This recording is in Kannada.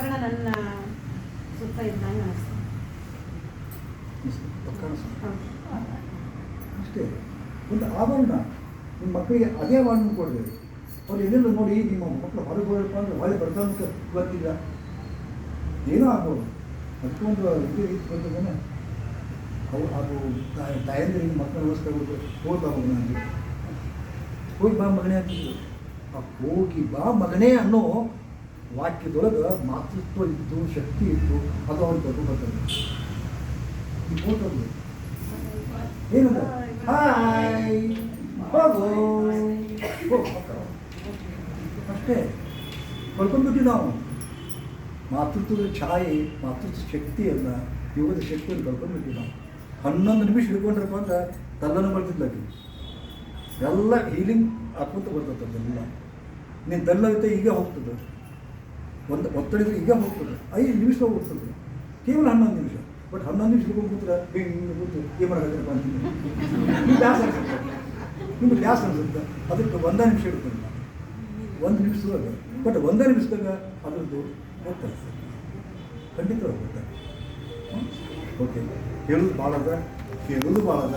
ಆವರಣ ನನ್ನ ಸುತ್ತ ಇದ್ದಂಗೆ ಅಷ್ಟೇ. ಒಂದು ಆಭರಣ ನಿಮ್ಮ ಮಕ್ಕಳಿಗೆ ಅದೇ ಆವರಣ ಕೊಡಬೇಕು. ಅವ್ರು ಎಲ್ಲೆಲ್ಲ ನೋಡಿ ನಿಮ್ಮ ಮಕ್ಕಳು ಹೊರಗೆ ಹೋಗಪ್ಪ ಅಂದರೆ ಹೊಳೆ ಬರ್ತಾ ಅಂತ ಗೊತ್ತಿಲ್ಲ. ಏನೋ ಆಗ್ಬೋದು. ಅದಕ್ಕೊಂದು ಇದು ರೀತಿ ಬರ್ತದೇನೆ ಅವು ಅದು ತಾಯಿ- ಮಕ್ಕಳ ವ್ಯವಸ್ಥೆ ಹೋಗಿ ಬಾ ಮಗನೇ ಹೋಗಿ ಬಾ ಮಗನೇ ಅಂತಿದ್ರು ಆ ಹೋಗಿ ಬಾ ಮಗನೇ ಅನ್ನೋ ವಾಕ್ಯದೊಳಗೆ ಮಾತೃತ್ವ ಇತ್ತು ಶಕ್ತಿ ಇತ್ತು ಅದು ಅವ್ರು ತಗೊಂಡ್ಬರ್ತಾರೆ ಈ ಏನಂತ ಹಾಯ್. ಅಷ್ಟೇ. ಕಳ್ಕೊಂಡ್ಬಿಟ್ಟು ನಾವು. ಮಾತೃತ್ವದ ಛಾಯೆ ಮಾತೃತ್ವ ಶಕ್ತಿಯನ್ನು ಯೋಗದ ಶಕ್ತಿಯನ್ನು ಕಳ್ಕೊಂಡ್ಬಿಟ್ಟು ನಾವು. ಹನ್ನೊಂದು ನಿಮಿಷ ಹಿಡ್ಕೊಂಡ್ರಪ್ಪ ಅಂತ ತಲ್ಲನ್ನು ಬರ್ತಿದ್ಲಕ್ಕೆ ಎಲ್ಲ ಹೀಲಿಂಗ್ ಹಾಕೊಂತ ಬರ್ತದೆ ಅದೆಲ್ಲ ನೀನು ತಲ್ಲವಿತ ಈಗ ಹೋಗ್ತದೆ. ಒಂದು ಒತ್ತಡಿದ್ರೆ ಈಗ ಹೋಗ್ತದೆ. ಐದು ನಿಮಿಷ ಹೋಗ್ತದೆ. ಕೇವಲ ಹನ್ನೊಂದು ನಿಮಿಷ. ಬಟ್ ಹನ್ನೊಂದು ನಿಮಿಷ ಹೋಗಿ ಕೂತ್ರೆ ಹಿಂಗೆ ಕೂತು ಏನು ಮಾಡೋದಪ್ಪ ಅಂತ ನಿಮ್ಗೆ ನಿಮ್ಮ ಅನ್ಸುತ್ತೆ? ನಿಮ್ಗೆ ಅನ್ಸುತ್ತೆ? ಅದಕ್ಕೆ ಒಂದೇ ನಿಮಿಷ ಇರ್ತದೆ ಒಂದು ನಿಮಿಷದಾಗ ಬಟ್ ಒಂದೇ ನಿಮಿಷದಾಗ ಅದರದ್ದು ಗೊತ್ತಾಗ್ತದೆ ಖಂಡಿತವಾಗಿ ಗೊತ್ತಾಗ್ತದೆ ಓಕೆ ಹೇಳೋದು ಭಾಳ ಅದ. ಕೇಳೋದು ಭಾಳ ಅದ.